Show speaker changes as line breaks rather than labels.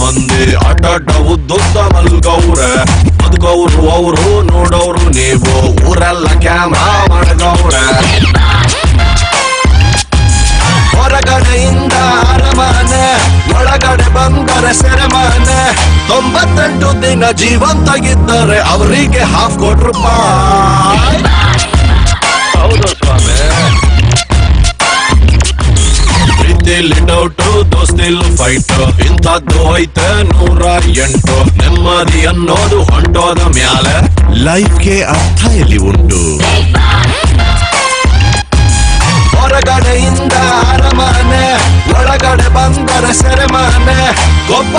ಮಂದಿ ಅಡ್ಡಡ್ಡ ಉದ್ದುದ್ದ ಮಲ್ಗವ್ರೆ ಬದುಕವ್ರು ಅವರು ನೋಡೋರು ನೀವು. ಊರೆಲ್ಲ ಕ್ಯಾಮ್ರಾ ಮಾಡಗವ್ರೆ ಹೊರಗಡೆಯಿಂದ ಅರಮನೆ, ಒಳಗಡೆ ಬಂದರೆ ಸೆರೆಮನೆ. ತೊಂಬತ್ತೆಂಟು ದಿನ ಜೀವಂತಾಗಿದ್ದರೆ ಅವರಿಗೆ ಹಾಫ್ ಕೋಟಿ ಪ್ರೀತಿಲಿ ಡೌಟು ದೋಸ್ತಿಲ್ ಫೈಟ್ ಇಂಥದ್ದು ಐತೆ ನೂರ ಎಂಟು ನೆಮ್ಮದಿ ಅನ್ನೋದು ಹೊಂಟೋದ ಮ್ಯಾಲೆ ಲೈಫ್ಗೆ ಅರ್ಥ ಎಲ್ಲಿ ಉಂಟು ಹೊರಗಡೆಯಿಂದ ಅರಮನೆ ಒಳಗಡೆ ಬಂದರೆ ಸೆರೆಮನೆ ಗೊಬ್ಬ